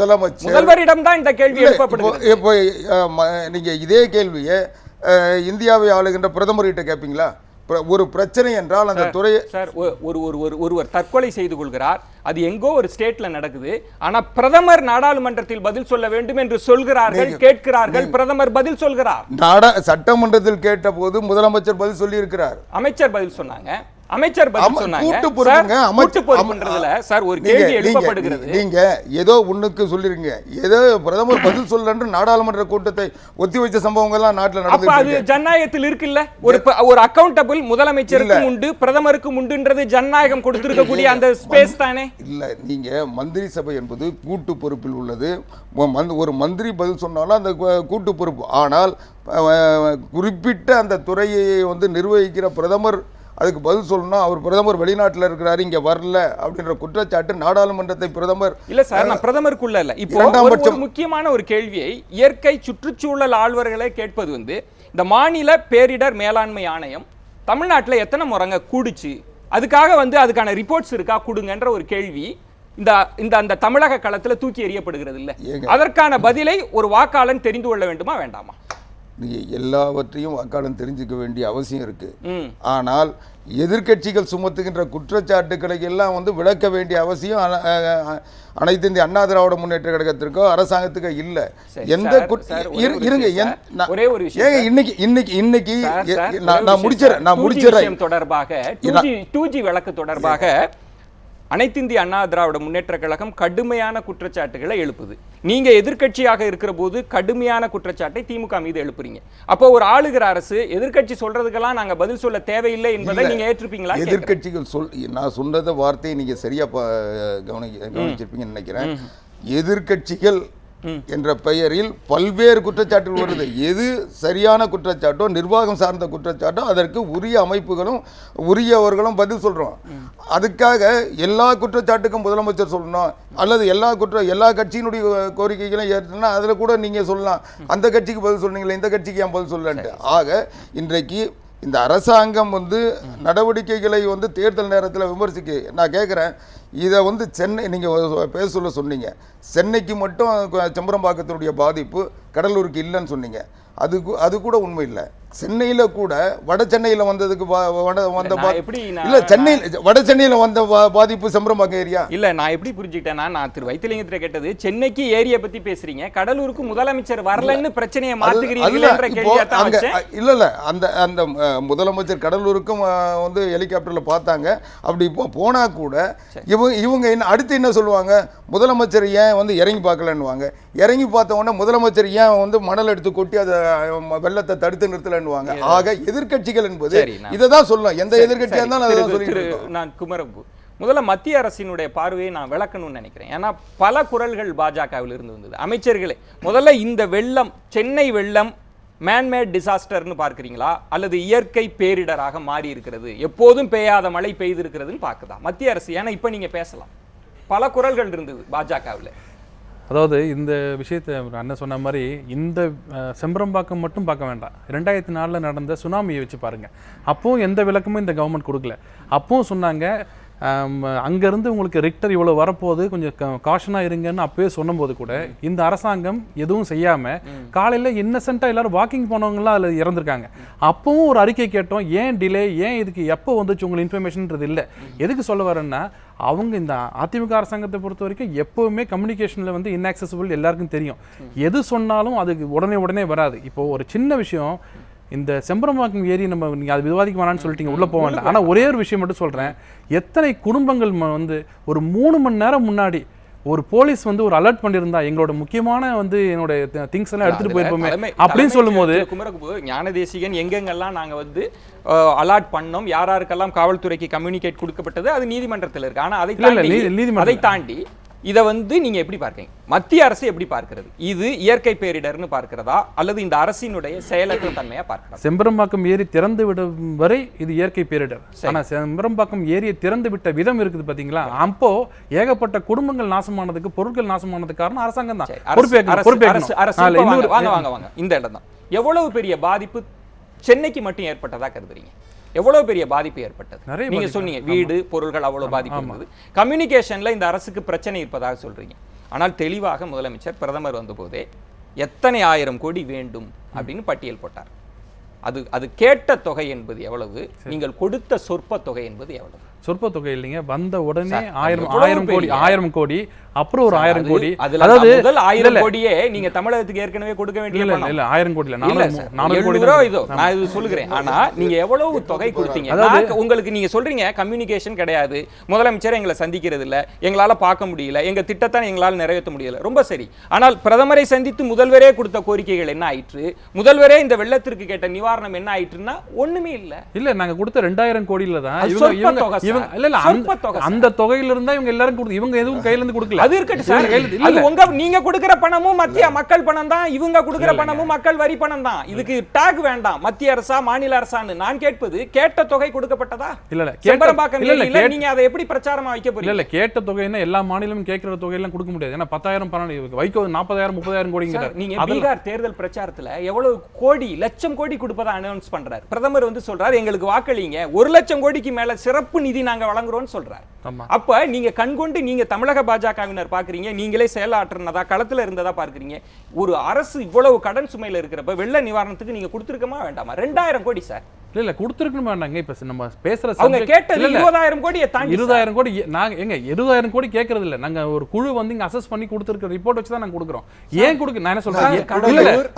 முதலமைச்சர் முதல்வரிடம் தான் இந்த கேள்வி இல்ல, எழுப்பப்படுகிறது. இப்போ இப்போ, அஹ், ம- நீங்க இதே கேள்வியை இந்தியாவை ஆளுகின்ற பிரதமர்கிட்ட கேட்பீங்களா ஒரு பிரச்சனை என்றால் அந்த துறையை சார் ஒரு ஒரு ஒரு ஒருவர் தற்கொலை செய்து கொள்கிறார். அது எங்கோ ஒரு ஸ்டேட்ல நடக்குது. ஆனா பிரதமர் நாடாளுமன்றத்தில் பதில் சொல்ல வேண்டும் என்று சொல்கிறார்கள் கேட்கிறார்கள் பிரதமர் பதில் சொல்கிறார். நாடா சட்டமன்றத்தில் கேட்டபோது முதலமைச்சர் பதில் சொல்லி இருக்கிறார் அமைச்சர் பதில் சொன்னாங்க. அமைச்சர் பதில் சொன்னாங்க. கூட்டு பொறுப்புன்றதுல சார் ஒரு கேள்வி எழுப்பப்படுகிறது. நீங்க ஏதோ ஒண்ணுக்கு சொல்லிருங்க. ஏதோ பிரதமர் பதில் சொல்லன்று நாடாளுமன்ற கூட்டத்தை ஒத்தி வச்ச சம்பவங்கள்லாம் நாட்டுல அப்ப அது. ஜனநாயகத்தில் இருக்குல்ல? ஒரு ஒரு அக்கௌண்டபிள் முதலமைச்சருக்கும் உண்டு பிரதமருக்கும் உண்டுன்றது ஜனநாயகம் கொடுத்திருக்கக்கூடிய அந்த ஸ்பேஸ் தானே? இல்ல. நீங்க மந்திரி சபை என்பது கூட்டு பொறுப்பில் உள்ளது. ஒரு மந்திரி பதில் சொன்னாலும் அந்த கூட்டு பொறுப்பு. ஆனால் குறிப்பிட்ட அந்த துறையை வந்து நிர்வகிக்கிற பிரதமர் அதுக்கு பதில் சொல்லணும் அவர் பிரதமர் வெளிநாட்டுல இருக்கிறாரு இங்க வரல அப்படின்ற குற்றச்சாட்டு நாடாளுமன்றத்தை பிரதமர் இல்ல சார் நான் பிரதமருக்குள்ள இல்ல. இப்போ. முக்கியமான ஒரு கேள்வியை இயற்கை சுற்றுச்சூழல் ஆழ்வர்களே கேட்பது வந்து இந்த மாநில பேரிடர் மேலாண்மை ஆணையம் தமிழ்நாட்டுல எத்தனை முறைங்க கூடுச்சு? அதுக்காக வந்து அதுக்கான ரிப்போர்ட்ஸ் இருக்கா? கொடுங்கன்ற ஒரு கேள்வி இந்த இந்த அந்த தமிழக களத்துல தூக்கி எறியப்படுகிறது இல்ல. அதற்கான பதிலை ஒரு வாக்காளன் தெரிந்து கொள்ள வேண்டுமா வேண்டாமா? நீங்க எல்லாவற்றையும் வாக்காளன் தெரிஞ்சுக்க வேண்டிய அவசியம் இருக்கு ஆனால் எதிர்க்கட்சிகள் சுமத்துகின்ற குற்றச்சாட்டுக்களை எல்லாம் வந்து விளக்க வேண்டிய அவசியம் அனைத்து இந்திய அண்ணா திராவிட முன்னேற்ற கழகத்திற்கோ அரசாங்கத்துக்கோ இல்ல எந்த இருங்க ஒரே ஒரு விஷயம். இன்னைக்கு இன்னைக்கு இன்னைக்கு நான் முடிச்சிடறேன். நான் 2G முடிச்சிடறேன் தொடர்பாக 2G 2G வழக்கு தொடர்பாக அனைத்திந்திய அண்ணா திராவிட முன்னேற்ற கழகம் கடுமையான குற்றச்சாட்டுகளை எழுப்புது. நீங்க எதிர்க்கட்சியாக இருக்கிற போது கடுமையான குற்றச்சாட்டை திமுக மீது எழுப்புறீங்க. அப்போ ஒரு ஆளுகிற அரசு எதிர்க்கட்சி சொல்றதுக்கெல்லாம் நாங்க பதில் சொல்ல தேவையில்லை என்பதை. நீங்க ஏற்றுப்பீங்களா கேக்குறேன். எதிர்க்கட்சிகள் சொல் நான் சொன்னத வார்த்தையை நீங்க சரியா கவனி கவனிச்சிருப்பீங்கன்னு நினைக்கிறேன். எதிர்க்கட்சிகள் என்ற பெயரில் பல்வேறு குற்றச்சாட்டுகள் வருது. எது சரியான குற்றச்சாட்டோ நிர்வாகம் சார்ந்த குற்றச்சாட்டோ அதற்கு உரிய அமைப்புகளும் உரியவர்களும் பதில் சொல்றோம். அதுக்காக எல்லா குற்றச்சாட்டுக்கும் முதலமைச்சர் சொல்லணும். அல்லது எல்லா குற்ற எல்லா கட்சியினுடைய கோரிக்கைகளையும் ஏற்றுனா அதில் கூட நீங்க சொல்லலாம். அந்த கட்சிக்கு பதில் சொன்னீங்களே இந்த கட்சிக்கு ஏன் பதில் சொல்லன்ட்டு ஆக இன்றைக்கு இந்த அரசாங்கம் வந்து நடவடிக்கைகளை வந்து தேர்தல் நேரத்தில் விமர்சிக்க நான் கேட்குறேன் இதை வந்து சென்னை நீங்கள் பேச சொல்ல சொன்னீங்க. சென்னைக்கு மட்டும் செம்பரம்பாக்கத்தினுடைய பாதிப்பு கடலூருக்கு இல்லைன்னு சொன்னீங்க. அது அது கூட உண்மை இல்லை. சென்னையில் கூட வட சென்னையில் வந்ததுக்கு வட வந்த எப்படி இல்லை சென்னையில் வட சென்னையில் வந்த பாதிப்பு செம்பரம்பாக்கம் ஏரியா? இல்ல நான் எப்படி புரிஞ்சுக்கிட்டேன்னா நான் திரு வைத்திலிங்கத்துல கேட்டது சென்னைக்கு ஏரியா பத்தி பேசுறீங்க கடலூருக்கு முதலமைச்சர் வரலன்னு பிரச்சனையை வச்சேன். இல்ல இல்ல அந்த அந்த முதலமைச்சர் கடலூருக்கும் வந்து ஹெலிகாப்டர்ல பார்த்தாங்க. அப்படி இப்போ போனா கூட இவங்க இவங்க என்ன அடுத்து என்ன சொல்லுவாங்க? முதலமைச்சர் ஏன் வந்து இறங்கி பார்க்கலன்னுவாங்க. இறங்கி பார்த்த உடனே முதலமைச்சர் ஏன் வந்து மணல் எடுத்து கொட்டி அதை வெள்ளத்தை தடுத்து நிறுத்தலன்னுவாங்க ஆக எதிர்க்கட்சிகள் என்பது இதை தான் சொல்லலாம் எந்த எதிர்க்கட்சியா சரி, இருந்தாலும் அதை சொல்லிட்டு நான் குமரப்பு முதல்ல மத்திய அரசினுடைய பார்வையை நான் விளக்கணும்னு நினைக்கிறேன். ஏன்னா பல குரல்கள் பாஜகவில் இருந்து வந்தது. அமைச்சர்களே முதல்ல இந்த வெள்ளம் சென்னை வெள்ளம் மேன்மேட் டிசாஸ்டர்னு பார்க்கறீங்களா? அல்லது இயற்கை பேரிடராக மாறி இருக்கிறது எப்போதும் பெய்யாத மழை பெய்திருக்கிறதுன்னு பார்க்குதா? மத்திய அரசு ஏன்னா இப்போ நீங்க பேசலாம். பல குரல்கள் இருந்தது பாஜகவில். அதாவது இந்த விஷயத்தை அண்ணன் சொன்ன மாதிரி இந்த செம்பரம்பாக்கம் மட்டும் பார்க்க வேண்டாம். ரெண்டாயிரத்தி நாலில் நடந்த சுனாமியை வச்சு பாருங்க. அப்போவும் எந்த விளக்கமும் இந்த கவர்மெண்ட் கொடுக்கல. அப்பவும் சொன்னாங்க அங்கேருந்து உங்களுக்கு ரிக்டர் இவ்வளோ வரப்போகுது கொஞ்சம் காஷனாக இருங்கன்னு அப்பவே சொன்னபோது கூட இந்த அரசாங்கம் எதுவும் செய்யாமல் காலையில் இன்னசென்ட்டாக எல்லாரும் வாக்கிங் போனவங்களாம் அதில் இறந்துருக்காங்க. அப்பவும் ஒரு அறிக்கை கேட்டோம் ஏன் டிலே ஏன் இதுக்கு எப்போ வந்துச்சு உங்களுக்கு இன்ஃபர்மேஷன்ன்றது இல்லை. எதுக்கு சொல்ல வரேன்னா அவங்க இந்த அதிமுக அரசாங்கத்தை பொறுத்த வரைக்கும் எப்பவுமே கம்யூனிகேஷனில் வந்து இன்ஆக்சசிபிள் எல்லாருக்கும் தெரியும். எது சொன்னாலும் அதுக்கு உடனே உடனே வராது. இப்போ ஒரு சின்ன விஷயம் இந்த செம்பரம்பாக்கம் ஏரி நம்ம நீங்கள் அது விவாதிக்க வேணாம்னு சொல்லிட்டீங்க உள்ளே போக வேண்டாம். ஆனால் ஒரே ஒரு விஷயம் மட்டும் சொல்கிறேன் எத்தனை குடும்பங்கள் வந்து ஒரு மூணு மணி நேரம் முன்னாடி ஒரு போலீஸ் வந்து ஒரு அலர்ட் பண்ணியிருந்தா எங்களோட முக்கியமான வந்து என்னோட திங்ஸ் எல்லாம் எடுத்துட்டு போயிருப்போமே. அப்படின்னு சொல்லும்போது செயலர் குமரகுரு ஞானதேசிகன் எங்கெங்கெல்லாம் நாங்க வந்து அலாட் பண்ணோம் யார் யாருக்கெல்லாம் காவல்துறைக்கு கம்யூனிகேட் கொடுக்கப்பட்டது அது நீதிமன்றத்தில் இருக்கு. ஆனா அதை இல்ல, தாண்டி இதை வந்து நீங்க எப்படி பார்க்கீங்க மத்திய அரசு எப்படி பார்க்கிறது? இது இயற்கை பேரிடர்னு பார்க்கிறதா? அல்லது இந்த அரசினுடைய செயலற்ற தன்மையா பார்க்கிறதா? செம்பரம்பாக்கம் ஏரி திறந்து விடும் வரை இது இயற்கை பேரிடர். ஆனா செம்பரம்பாக்கம் ஏரியை திறந்து விட்ட விதம் இருக்குது பாத்தீங்களா? அப்போ ஏகப்பட்ட குடும்பங்கள் நாசமானதுக்கு பொருட்கள் நாசமானதுக்கு காரணம் அரசாங்கம் தான். வாங்க வாங்க வாங்க இந்த இடம் தான் எவ்வளவு பெரிய பாதிப்பு சென்னைக்கு மட்டும் ஏற்பட்டதா கருதுறீங்க? எவ்வளவு பெரிய பாதிப்பு ஏற்பட்டது? நீங்க. சொன்னீங்க வீடு பொருள்கள் அவ்வளவு பாதிப்பு இருந்தது. கம்யூனிகேஷன்ல இந்த அரசுக்கு பிரச்சனை இருப்பதாக சொல்றீங்க. ஆனால் தெளிவாக முதலமைச்சர் பிரதமர் வந்தபோதே எத்தனை ஆயிரம் கோடி வேண்டும் அப்படின்னு பட்டியல் போட்டார். அது அது கேட்ட தொகை என்பது எவ்வளவு? நீங்கள் கொடுத்த சொற்ப தொகை என்பது எவ்வளவு? சொற்ப தொகை இல்லைங்க வந்த உடனே ஆயிரம் ஆயிரம் கோடி ஆயிரம் கோடி அப்புறம் ஒரு ஆயிரம் கோடி. அதாவது ஆயிரம் கோடியே நீங்க தமிழகத்துக்கு ஏற்கனவே கொடுக்க வேண்டிய இல்ல இல்ல ஆயிரம் கோடி இல்ல நானூறு கோடி இதோ. நான் இது சொல்லுகிறேன். ஆனா நீங்க எவ்வளவு தொகை கொடுத்தீங்க? அதாவது- உங்களுக்கு நீங்க சொல்றீங்க கம்யூனிகேஷன் கிடையாது. முதலமைச்சர் எங்களை சந்திக்கிறது இல்ல. எங்களால பார்க்க முடியல. எங்க திட்டத்தை எங்களால நிறைவேற்ற முடியல. ரொம்ப சரி. ஆனால் பிரதமரை சந்தித்து முதல்வரே கொடுத்த கோரிக்கைகள் என்ன ஆயிற்று? முதல்வரே இந்த வெள்ளத்திற்கு கேட்ட நிவாரணம் என்ன ஆயிற்றுன்னா ஒண்ணுமே இல்ல. இல்ல நாங்க கொடுத்த ரெண்டாயிரம் கோடியில தான் தொகை இல்ல இல்ல அந்த தொகை. அந்த தொகையில இருந்தா இவங்க எல்லாரும் கொடுத்து இவங்க எதுவும் கையில இருந்து கொடுக்கல. அது இருக்கட்டும் சார் அது உங்க நீங்க கொடுக்கிற பணமும் மத்திய மக்கள் பணம் தான். இவங்க கொடுக்கிற பணமும் மக்கள் வரி பணம் தான். இதுக்கு டாக் வேண்டாம். மத்திய அரசா மாநில அரசான்னு நான் கேட்பது கேட்ட தொகை கொடுக்கப்பட்டதா? இல்ல இல்ல. கேட்ட செம்பரம்பாக்கம் இல்ல நீங்க அதை எப்படி பிரச்சாரமா வைக்க போறீங்க இல்ல. கேட்ட தொகைன்னா எல்லா மாநிலமும் கேட்கிற தொகையெல்லாம் கொடுக்க முடியாது. ஏன்னா பத்தாயிரம் பன்னெண்டு வைகோ நாற்பதாயிரம் முப்பதாயிரம் சார், கோடிங்கிறார் நீங்க பீகார் தேர்தல் பிரச்சாரத்துல எவ்வளவு கோடி லட்சம் கோடி கொடுப்பதா அனௌன்ஸ் பண்றாரு. பிரதமர் வந்து சொல்றாரு எங்களுக்கு வாக்களிங்க. ஒரு லட்சம் கோடிக்கு மேல சிறப்பு நிதி நாங்க வழங்குறோம்னு சொல்றாரு. ஆமா. அப்ப நீங்க கண்கொண்டு நீங்க தமிழக பாஜகவினர் பாக்குறீங்க நீங்களே செயலாற்றுனதா களத்துல இருந்ததா பார்க்கறீங்க. ஒரு அரசு இவ்வளவு கடன் சுமையில இருக்கிறப்ப வெள்ள நிவாரணத்துக்கு நீங்க கொடுத்துருக்கமா வேண்டாமா? ரெண்டாயிரம் கோடி சார். இல்ல இல்ல கொடுத்துருக்கணும் வேண்டாங்க இப்ப நம்ம பேசுற அவங்க கேட்டது. இருபதாயிரம் கோடியை தாண்டி சார். இருபதாயிரம் கோடி நாங்க எங்க இருபதாயிரம் கோடி கேட்கறது இல்ல. நாங்க ஒரு குழு வந்து இங்க அசஸ் பண்ணி கொடுத்துருக்க ரிப்போர்ட் வச்சு தான் நாங்க கொடுக்குறோம். ஏன் கொடுக்க நான் என்ன சொல்றேன்?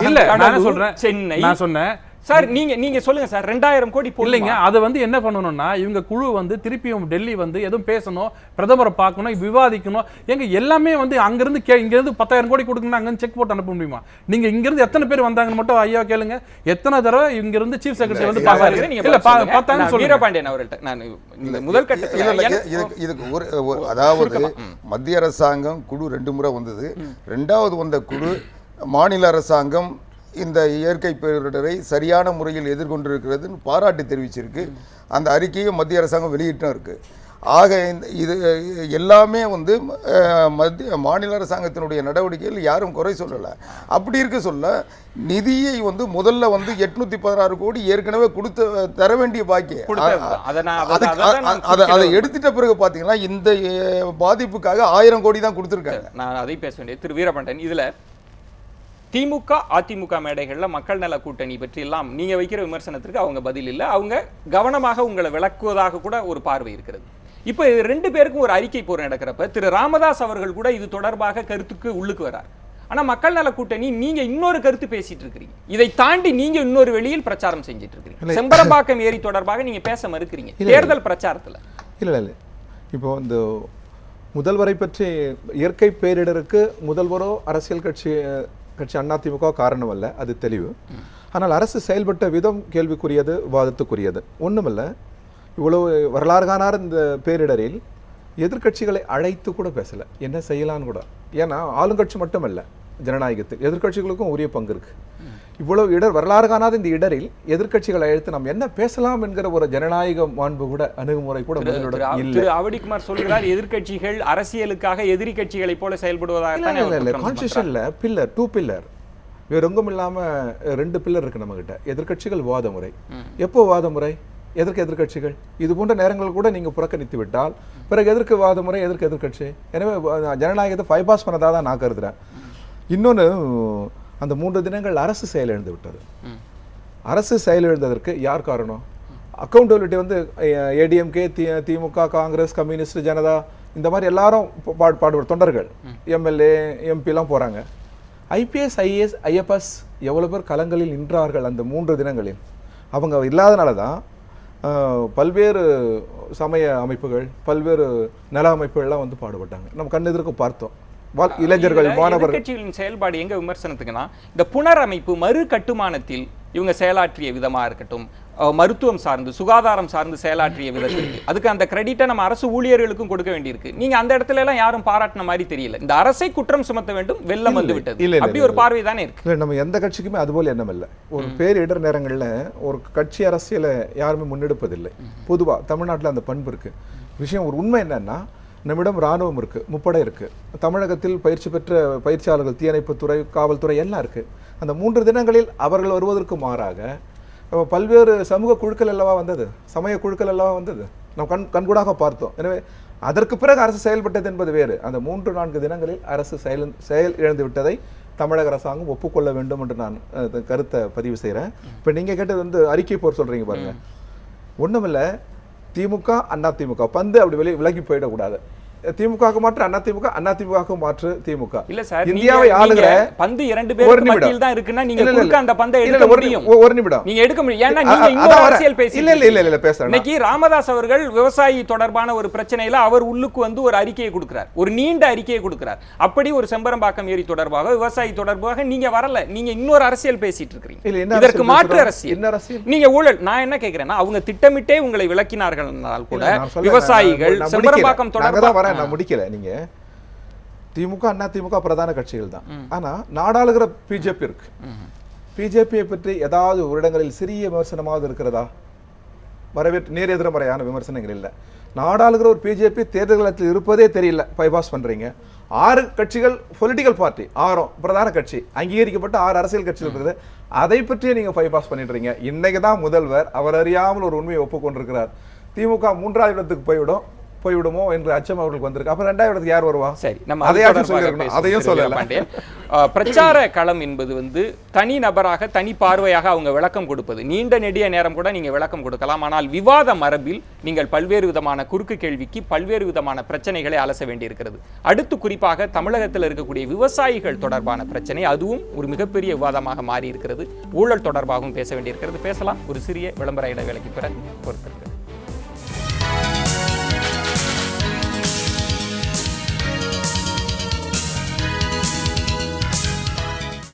இல்ல நான் சொல்றேன்? சென்னை. நான் சொன்னேன் சார் நீங்க நீங்க சொல்லுங்க சார் ரெண்டாயிரம் கோடி இல்லைங்க அதை வந்து என்ன பண்ணணும்னா இவங்க குழு வந்து திருப்பியும் டெல்லி வந்து எதுவும் பேசணும் பிரதமரை பார்க்கணும் விவாதிக்கணும். எங்க எல்லாமே வந்து அங்கிருந்து கே இங்க இருந்து பத்தாயிரம் கோடி கொடுக்கணும் அங்கிருந்து செக் போட்டு அனுப்ப முடியுமா? நீங்க இங்க இருந்து எத்தனை பேர் வந்தாங்கன்னு மட்டும் ஐயா கேளுங்க. எத்தனை தடவை இங்க இருந்து சீஃப் செக்ரட்டரி வந்து பார்த்தாரு நீங்க இல்ல பதில் பா- சொல்லுங்க. பார்த்தாங்கன்னு நான் சொல்லுங்க. வீரபாண்டியன் அவர்கள்ட்ட நான் இந்த முதல் கட்டத்துல இதுக்கு இதுக்கு ஒரு ஒரு- அதாவது மத்திய அரசாங்கம் குழு ரெண்டு முறை வந்தது. ரெண்டாவது வந்த குழு மாநில அரசாங்கம் இந்த இயற்கை பேரிடரை சரியான முறையில் எதிர்கொண்டிருக்கிறதுன்னு பாராட்டு தெரிவிச்சிருக்கு. அந்த அறிக்கையை மத்திய அரசாங்கம் வெளியிட்டும் இருக்கு. ஆக இந்த இது எல்லாமே வந்து மத்திய மாநில அரசாங்கத்தினுடைய நடவடிக்கைகள் யாரும் குறை சொல்லலை. அப்படி இருக்க சொல்ல நிதியை வந்து முதல்ல வந்து எட்நூத்தி பதினாறு கோடி ஏற்கனவே கொடுத்த தர வேண்டிய பாக்கிய கொடுத்ததுதான். அதை எடுத்துட்ட பிறகு பாத்தீங்கன்னா இந்த பாதிப்புக்காக ஆயிரம் கோடி தான் கொடுத்துருக்காங்க. நான் அதை பேச வேண்டியது. திரு வீரபாண்டன் இதுல திமுக அதிமுக மேடைகள்ல மக்கள் நல கூட்டணி பற்றி எல்லாம் நீங்க வைக்கிற விமர்சனத்திற்கு அவங்க பதில் இல்ல. அவங்க கவனமாக உங்களை விளக்குவதாக கூட ஒரு பார்வை இருக்கிறது. இப்போ ரெண்டு பேருக்கும் ஒரு அறிக்கை போர் நடக்கிறப்ப திரு ராமதாஸ் அவர்கள் கூட இது தொடர்பாக கருத்துக்கு உள்ளுக்கு வரார். ஆனா மக்கள் நல கூட்டணி நீங்க இன்னொரு கருத்து பேசிட்டு இருக்கிறீங்க. இதை தாண்டி நீங்க இன்னொரு வெளியில் பிரச்சாரம் செஞ்சிட்டு இருக்கிறீங்க. செம்பரம்பாக்கம் ஏரி தொடர்பாக நீங்க பேச மறுக்கிறீங்க. தேர்தல் பிரச்சாரத்துல. இல்லை இல்லை. இப்போ இந்த முதல்வரை பற்றி இயற்கை பேரிடருக்கு முதல்வரோ அரசியல் கட்சி கட்சி அதிமுக காரணம் அல்ல அது தெளிவு. ஆனால் அரசு செயல்பட்ட விதம் கேள்விக்குரியது விவாதத்துக்குரியது ஒன்றுமல்ல இவ்வளவு வரலாறு இந்த பேரிடரில் எதிர்க்கட்சிகளை அழைத்து கூட பேசல. என்ன செய்யலான்னு கூட. ஏன்னா ஆளுங்கட்சி மட்டுமல்ல ஜனநாயகத்தில். எதிர்க்கட்சிகளுக்கும் உரிய பங்கு இருக்கு. இவ்வளவு இடர் வரலாறு காணாத இந்த இடரில் எதிர்க்கட்சிகளை அழைத்து நாம் என்ன பேசலாம் என்கிற ஒரு ஜனநாயக மாண்பு கூட அணுகுமுறை கூட திரு அவடிக்குமார் சொல்கிறார் எதிர்க்கட்சிகள் அரசியலுக்காக எதிரி கட்சிகளைப் போல சுமத்துறார். கான்ஸ்டியூஷன்ல பில்லர் டூ பில்லர் வேற எங்கும் இல்லாம ரெண்டு பில்லர் இருக்கு நம்ம கிட்ட எதிர்க்கட்சிகள் வாத முறை. எப்போ வாத முறை? எதற்கு எதிர்க்கட்சிகள்? இது போன்ற நேரங்கள் கூட நீங்க புறக்கணித்து விட்டால் பிறகு எதற்கு வாத முறை எதற்கு எதிர்க்கட்சி? எனவே ஜனநாயகத்தை ஃபைபாஸ் பண்ணதா தான் நான் கருதுறேன். இன்னொன்னு அந்த மூன்று தினங்கள் அரசு செயலிழந்து விட்டது. அரசு செயலிழந்ததற்கு யார் காரணம்? அக்கௌண்டபிலிட்டி வந்து ஏடிஎம்கே தி திமுக காங்கிரஸ் கம்யூனிஸ்ட் ஜனதா இந்த மாதிரி எல்லாரும் பாடு பாடுபடு தொண்டர்கள் எம்எல்ஏ எம்பிலாம் போகிறாங்க ஐபிஎஸ் ஐஏஎஸ் ஐஎஃப்எஸ் எவ்வளோ பேர் களங்களில் நின்றார்கள் அந்த மூன்று தினங்களில்? அவங்க இல்லாதனால தான் பல்வேறு சமய அமைப்புகள் பல்வேறு நல அமைப்புகள்லாம் வந்து பாடுபட்டாங்க. நம்ம கண்ணெதிர்க்க பார்த்தோம். இளைஞர்கள் இதுல மாணவர்கள். எதிர்க்கட்சிகளின் செயல்பாடு எங்க விமர்சனத்துக்குன்னா இந்த புனரமைப்பு மறு கட்டுமானத்தில் இவங்க செயலாற்றிய விதமா இருக்கட்டும் மருத்துவம் சார்ந்து சுகாதாரம் சார்ந்து செயலாற்றிய விதத்திற்கு அதுக்கு அந்த கிரெடிட்டை நம்ம அரசு ஊழியர்களுக்கும் கொடுக்க வேண்டியிருக்கு. நீங்க அந்த இடத்துல எல்லாம் யாரும் பாராட்டின மாதிரி தெரியல. இந்த அரசை குற்றம் சுமத்த வேண்டும் வெள்ளம் வந்து விட்டது. இல்லை, அப்படி ஒரு பார்வை தானே இருக்கு. இல்லை நம்ம எந்த கட்சிக்குமே அதுபோல் எண்ணம் இல்லை. ஒரு பேரிடர் நேரங்களில் ஒரு கட்சி அரசியலை யாருமே முன்னெடுப்பதில்லை. பொதுவாக தமிழ்நாட்டில் அந்த பண்பு இருக்கு. விஷயம் ஒரு உண்மை என்னன்னா நம்மிடம் ராணுவம் இருக்கு முப்படை இருக்கு. தமிழகத்தில் பயிற்சி பெற்ற பயிற்சியாளர்கள் தீயணைப்புத்துறை காவல்துறை எல்லாம் இருக்கு. அந்த மூன்று தினங்களில் அவர்கள் வருவதற்கு மாறாக பல்வேறு சமூக குழுக்கள் அல்லவா வந்தது? சமய குழுக்கள் அல்லவா வந்தது? நாம் கண் கண்கூடாக பார்த்தோம். எனவே அதற்கு பிறகு அரசு செயல்பட்டது என்பது வேறு. அந்த மூன்று நான்கு தினங்களில் அரசு செயல் செயல் இழந்து விட்டதை தமிழக அரசாங்கம் ஒப்புக்கொள்ள வேண்டும் என்று நான் கருத்தை பதிவு செய்கிறேன் இப்போ நீங்க கேட்டது வந்து அறிக்கை போர் சொல்றீங்க பாருங்க. ஒண்ணுமில்ல திமுக அண்ணா திமுக. பந்து அப்படி வெளியே விலகி போயிடக்கூடாது. திமுக மாற்று அண்ணா திமுக அண்ணா திமுக மாற்று திமுக இல்ல சார் இந்தியாவை ஆளுகிற பந்து இரண்டு நிமிடம். மத்தியில் தான் இருக்குன்னா நீங்க குறுக்க அந்த பந்தை எடுக்க முடியும் ஒரு நிமிடம் நீங்க எடுக்க முடியும் ஏன்னா நீங்க இன்னொரு. அரசியல் பேசி இல்ல, இல்ல, இல்ல, இல்ல, பேசுறேன். இன்னைக்கு ராமதாஸ் அவர்கள் விவசாயி தொடர்பான ஒரு பிரச்சனையில அவர் உள்ளுக்கு வந்து ஒரு அறிக்கையை கொடுக்கிறார் ஒரு நீண்ட அறிக்கையை கொடுக்கிறார் அப்படி ஒரு செம்பரம்பாக்கம் ஏரி தொடர்பாக விவசாயி தொடர்பாக நீங்க வரல நீங்க இன்னொரு அரசியல் பேசிட்டு இருக்கீங்க இதற்கு மாற்று? அரசியல் என்ன அரசியல்? நீங்க ஊழல் நான் என்ன கேக்குறேன்னா அவங்க திட்டமிட்டே உங்களை விளக்கினார்கள் கூட விவசாயிகள் செம்பரம்பாக்கம் முடிக்கல. தொடர்பாக நான் முடிக்கல நீங்க. திமுக அண்ணா திமுக பிரதான கட்சிகள் தான் ஆனா நாடாளுகிற பிஜேபி இருக்கு. பிஜேபியை பற்றி ஏதாவது ஒரு இடங்களில் சிறிய விமர்சனமாவது இருக்கிறதா? வரவேற்று நேர் எதிர்மறையான விமர்சனங்கள் இல்லை. நாடாளுகிற ஒரு பிஜேபி தேர்தல் இருப்பதே தெரியல. பைபாஸ் பண்றீங்க. ஆறு கட்சிகள் பொலிட்டிக்கல் பார்ட்டி ஆறும் பிரதான கட்சி அங்கீகரிக்கப்பட்ட ஆறு அரசியல் கட்சிகள் இருக்குது. அதை பற்றியே நீங்க பைபாஸ் பண்ணிடுறீங்க. இன்னைக்கு தான் முதல்வர் அவர் அறியாமல் ஒரு உண்மையை ஒப்புக்கொண்டிருக்கிறார். திமுக மூன்றாவது இடத்துக்கு போய்விடும். போய்விடுமோ என்று அச்சம் அவர்களுக்கு வந்திருக்கு. அப்ப ரெண்டாவது இடத்துக்கு யார் வருவா? சரி நம்ம அதையாச்சும் அதையும். அஹ், பிரச்சார களம் என்பது வந்து தனி நபராக தனி பார்வையாக அவங்க விளக்கம் கொடுப்பது. நீண்ட நெடிய நேரம் கூட நீங்க விளக்கம் கொடுக்கலாம். ஆனால் விவாத மரபில் நீங்கள் பல்வேறு விதமான குறுக்கு கேள்விக்கு பல்வேறு விதமான பிரச்சனைகளை அலச வேண்டியிருக்கிறது. அடுத்து குறிப்பாக தமிழகத்தில் இருக்கக்கூடிய விவசாயிகள் தொடர்பான பிரச்சனை அதுவும் ஒரு மிகப்பெரிய விவாதமாக மாறி இருக்கிறது ஊழல் தொடர்பாகவும் பேச வேண்டியிருக்கிறது. பேசலாம். ஒரு சிறிய விளம்பர இடைவேளைக்கு பிறகு பொறுத்திருக்கிறது